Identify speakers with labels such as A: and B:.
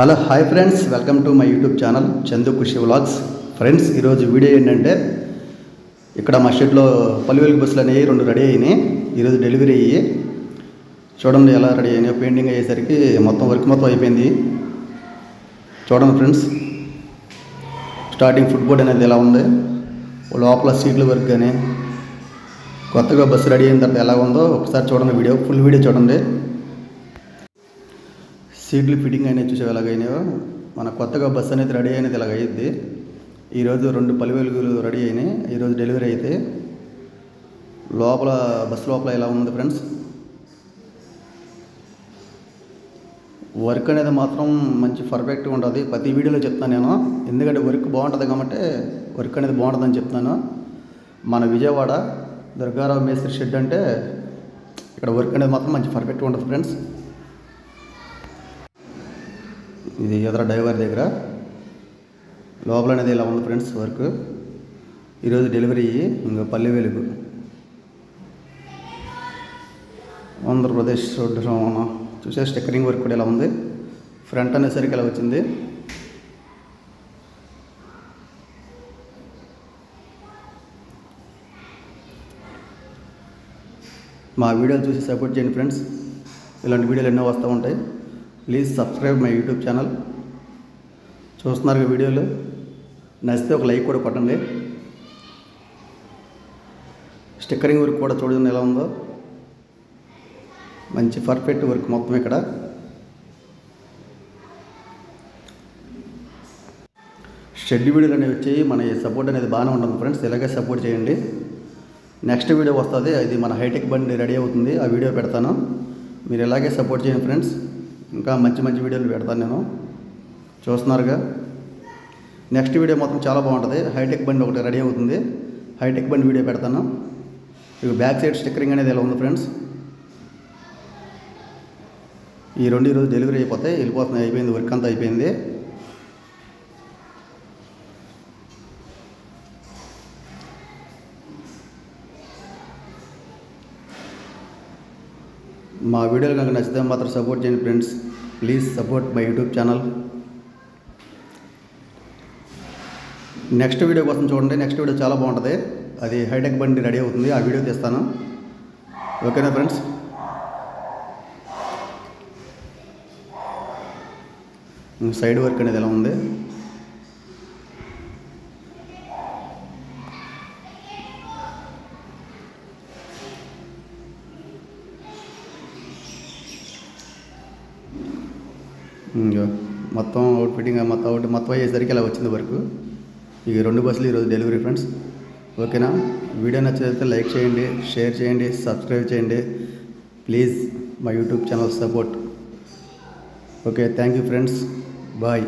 A: Hello hi friends. Welcome to my YouTube channel Chandu Khushi vlogs. Friends ఈరోజు video ఏంటంటే ఇక్కడ మా షెడ్లో పలువెలుగు బస్సులు అనేవి రెండు రెడీ అయినాయి. ఈరోజు డెలివరీ అయ్యి చూడండి ఎలా రెడీ అయినాయో. పెయింటింగ్ అయ్యేసరికి మొత్తం వర్క్ మొత్తం అయిపోయింది. చూడండి ఫ్రెండ్స్ స్టార్టింగ్ ఫుట్బోర్డ్ అనేది ఎలా ఉంది లోపల సీట్ల వర్క్ కానీ కొత్తగా బస్సు రెడీ అయిన తర్వాత ఎలా ఉందో ఒకసారి చూడండి వీడియో ఫుల్ వీడియో చూడండి. సీట్లు ఫిట్టింగ్ అయినా చూసావు ఎలాగైనాయో? మన కొత్తగా బస్సు అనేది రెడీ అయినది ఇలాగ అయ్యిద్ది. ఈరోజు రెండు పలువెలుగులు రెడీ అయినాయి. ఈరోజు డెలివరీ అయితే. లోపల బస్సు లోపల ఎలా ఉంది ఫ్రెండ్స్? వర్క్ అనేది మాత్రం మంచి పర్ఫెక్ట్గా ఉంటుంది. ప్రతి వీడియోలో చెప్తాను నేను. ఎందుకంటే వర్క్ బాగుంటుంది కాబట్టి వర్క్ అనేది బాగుంటుందని చెప్తాను మన విజయవాడ దుర్గారావు మేస్త్రి షెడ్ అంటే ఇక్కడ వర్క్ అనేది మాత్రం మంచి పర్ఫెక్ట్గా ఉంటుంది ఫ్రెండ్స్. ఇది ఎదుర డ్రైవర్ దగ్గర. లోపల అనేది ఇలా ఉంది ఫ్రెండ్స్ వర్క్. ఈరోజు డెలివరీ ఇంకా పల్లె వెలుగు. ఆంధ్రప్రదేశ్ రోడ్డు రవాణా. చూసే స్టిక్కరింగ్ వర్క్ కూడా ఇలా ఉంది. ఫ్రంట్ అనేసరికి ఇలా వచ్చింది. మా వీడియోలు చూసి సపోర్ట్ చేయండి ఫ్రెండ్స్. ఇలాంటి వీడియోలు ఎన్నో వస్తూ ఉంటాయి. Please subscribe my YouTube channel. చూస్తున్నారు వీడియోలు. నచ్చితే ఒక లైక్ కూడా కొట్టండి. స్టిక్కరింగ్ వర్క్ కూడా చూడండి ఎలా ఉందో. మంచి పర్ఫెక్ట్ వర్క్ మొత్తం ఇక్కడ. షెడ్ వీడియోలు అనేవి వచ్చి మన సపోర్ట్ అనేది బాగానే ఉంటుంది ఫ్రెండ్స్. ఇలాగే సపోర్ట్ చేయండి. నెక్స్ట్ వీడియో వస్తుంది. అది మన హైటెక్ బండి రెడీ అవుతుంది. ఆ వీడియో పెడతాను. మీరు ఇలాగే సపోర్ట్ చేయండి ఫ్రెండ్స్. ఇంకా మంచి మంచి వీడియోలు పెడతాను నేను. చూస్తున్నారుగా? నెక్స్ట్ వీడియో మొత్తం చాలా బాగుంటుంది. హైటెక్ బండి ఒకటి రెడీ అవుతుంది. హైటెక్ బండి వీడియో పెడతాను. ఇక బ్యాక్ సైడ్ స్టిక్కరింగ్ అనేది ఎలా ఉంది ఫ్రెండ్స్? ఈ రెండు ఈరోజు డెలివరీ అయిపోతే వెళ్ళిపోతున్నాయి. అయిపోయింది వర్క్ అంతా అయిపోయింది. మా వీడియోలు కనుక నచ్చితే మాత్రం సపోర్ట్ చేయండి friends. Please support my YouTube channel. Next video కోసం చూడండి. నెక్స్ట్ వీడియో చాలా బాగుంటుంది. అది హైటెక్ బండి రెడీ అవుతుంది. ఆ వీడియో తీస్తాను. ఓకేనా ఫ్రెండ్స్? సైడ్ వర్క్ అనేది ఎలా ఉంది? మొత్తం అవుట్ ఫిట్టింగ్ మొత్తం అవుట్ మొత్తం అయ్యేసరికి ఇలా వచ్చింది వరకు. ఈ రెండు బస్సులు ఈరోజు డెలివరీ ఫ్రెండ్స్ ఓకేనా? వీడియో నచ్చితే లైక్ చేయండి షేర్ చేయండి సబ్స్క్రైబ్ చేయండి. ప్లీజ్ మా YouTube channel support okay thank you friends bye